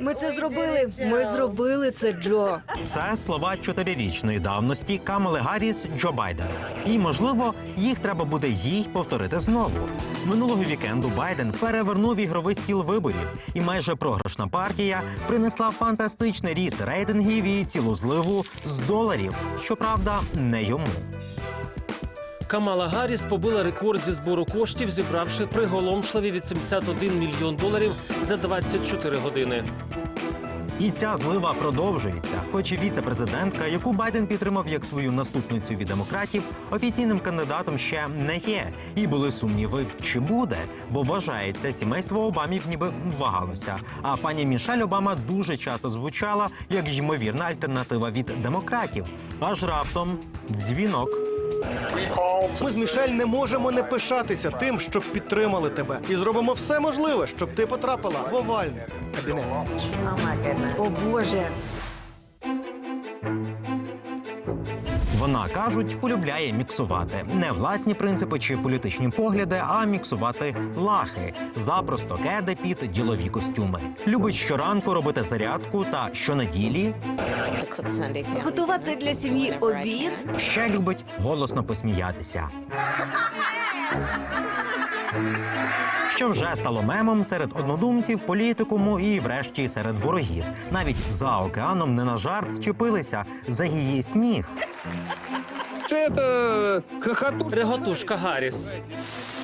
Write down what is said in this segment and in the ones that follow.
Ми це зробили. Ми зробили це, Джо. Це слова чотирирічної давності Камали Гарріс Джо Байдена. І можливо, їх треба буде їй повторити знову. Минулого вікенду Байден перевернув ігровий стіл виборів, і майже програшна партія принесла фантастичний ріст рейтингів і цілу зливу з доларів. Щоправда, не йому. Камала Гарріс побила рекорд зі збору коштів, зібравши приголомшливі 81 мільйон доларів за 24 години. І ця злива продовжується. Хоч і віце-президентка, яку Байден підтримав як свою наступницю від демократів, офіційним кандидатом ще не є. І були сумніви, чи буде, бо вважається, сімейство Обамів ніби вагалося. А пані Мішель Обама дуже часто звучала як ймовірна альтернатива від демократів. Аж раптом дзвінок. Ми з Мішель не можемо не пишатися тим, щоб підтримали тебе, і зробимо все можливе, щоб ти потрапила в овальний кабінет. О Боже. Вона кажуть, полюбляє міксувати не власні принципи чи політичні погляди, а міксувати лахи, запросто кеде під ділові костюми. Любить щоранку робити зарядку та щонеділі. Готувати для сім'ї обід. ще любить голосно посміятися. Що вже стало мемом серед однодумців, політикуму і, врешті, серед ворогів. Навіть за океаном не на жарт вчепилися за її сміх. Реготушка Гарріс.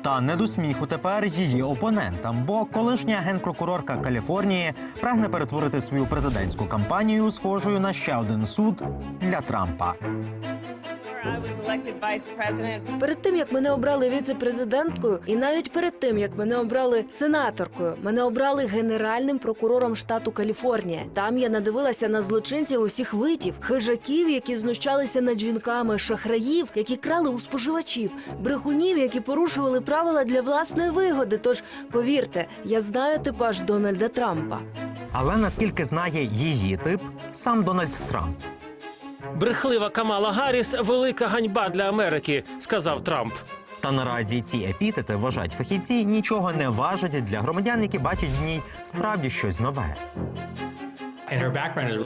Та не до сміху тепер її опонентам, бо колишня генпрокурорка Каліфорнії прагне перетворити свою президентську кампанію схожою на ще один суд для Трампа. Перед тим як мене обрали віце-президенткою, і навіть перед тим як мене обрали сенаторкою, мене обрали генеральним прокурором штату Каліфорнія. Там я надивилася на злочинців усіх видів, хижаків, які знущалися над жінками, шахраїв, які крали у споживачів, брехунів, які порушували правила для власної вигоди. Тож повірте, я знаю типаж Дональда Трампа. Але наскільки знає її тип сам Дональд Трамп. Брехлива Камала Гарріс велика ганьба для Америки, сказав Трамп. Та наразі ці епітети вважають фахівці нічого не важать для громадян, які бачать в ній справді щось нове.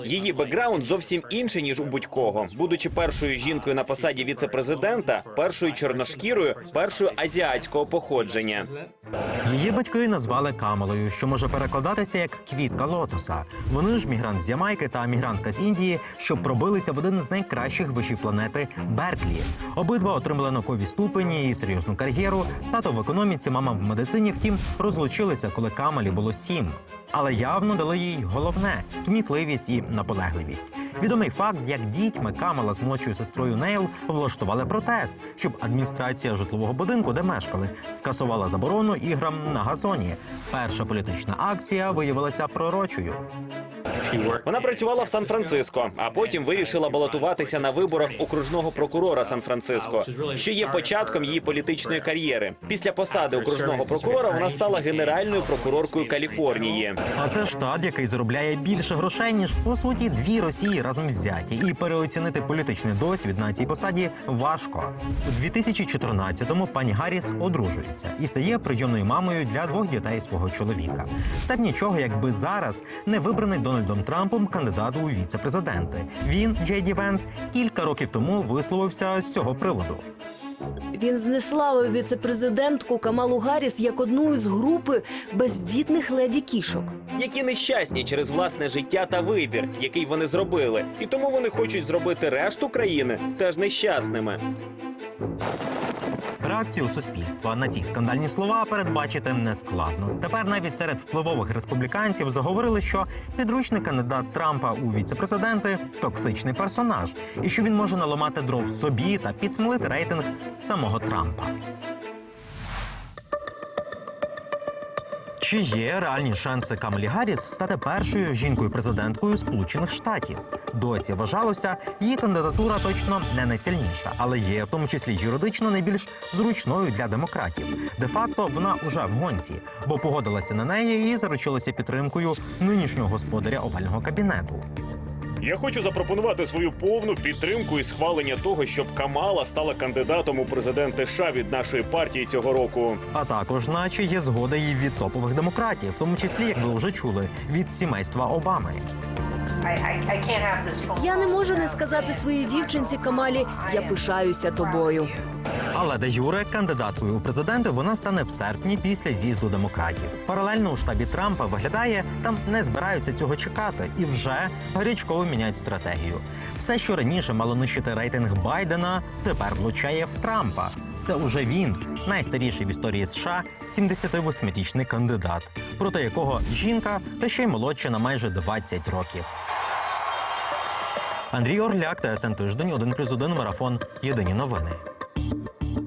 Її бекграунд зовсім інший ніж у будь-кого. Будучи першою жінкою на посаді віце-президента, першою чорношкірою, першою азіатського походження. Її батьки назвали Камалою, що може перекладатися як квітка лотоса. Вони ж мігрант з Ямайки та мігрантка з Індії, що пробилися в один з найкращих вишів планети Берклі. Обидва отримали наукові ступені і серйозну кар'єру. Тато в економіці, мама в медицині. Втім, розлучилися, коли Камалі було сім. Але явно дали їй головне кмітливість і наполегливість. Відомий факт, як дітьми Камала з молодшою сестрою Нейл влаштували протест, щоб адміністрація житлового будинку, де мешкали, скасувала заборону іграм на газоні. Перша політична акція виявилася пророчою. Вона працювала в Сан-Франциско, а потім вирішила балотуватися на виборах окружного прокурора Сан-Франциско, що є початком її політичної кар'єри. Після посади окружного прокурора вона стала генеральною прокуроркою Каліфорнії. А це штат, який заробляє більше грошей ніж по суті дві Росії разом взяті, і переоцінити політичний досвід на цій посаді важко. У 2014-му пані Гарріс одружується і стає прийомною мамою для двох дітей свого чоловіка. Все б нічого, якби зараз не вибраний Дональдом Трампом кандидат у віце-президенти. Він Джей Ді Венс кілька років тому висловився з цього приводу. Він знеславив віце-президентку Камалу Гарріс як одну із групи бездітних леді кішок. які нещасні через власне життя та вибір, який вони зробили, і тому вони хочуть зробити решту країни теж нещасними. Реакцію суспільства на ці скандальні слова передбачити нескладно. Тепер навіть серед впливових республіканців заговорили, що підручний кандидат Трампа у віцепрезиденти токсичний персонаж, і що він може наламати дров собі та підсмолити рейтинг самого Трампа. Чи є реальні шанси Камалі Гарріс стати першою жінкою-президенткою Сполучених Штатів? Досі вважалося, її кандидатура точно не найсильніша, але є в тому числі юридично найбільш зручною для демократів. Де-факто вона уже в гонці, бо погодилася на неї і заручилася підтримкою нинішнього господаря овального кабінету. Я хочу запропонувати свою повну підтримку і схвалення того, щоб Камала стала кандидатом у президенти США від нашої партії цього року. А також, наче є згода і від топових демократів, в тому числі, як ви вже чули, від сімейства Обами. Я не можу не сказати своїй дівчинці Камалі, я пишаюся тобою. Але де Юре кандидаткою у президенти вона стане в серпні після з'їзду демократів. Паралельно у штабі Трампа виглядає, там не збираються цього чекати і вже гарячково міняють стратегію. Все, що раніше мало нищити рейтинг Байдена, тепер влучає в Трампа. Це уже він, найстаріший в історії США, 78-річний кандидат, проти якого жінка та ще й молодша на майже 20 років. Андрій Орляк та СН Тиждень, 1+,1 марафон. Єдині новини.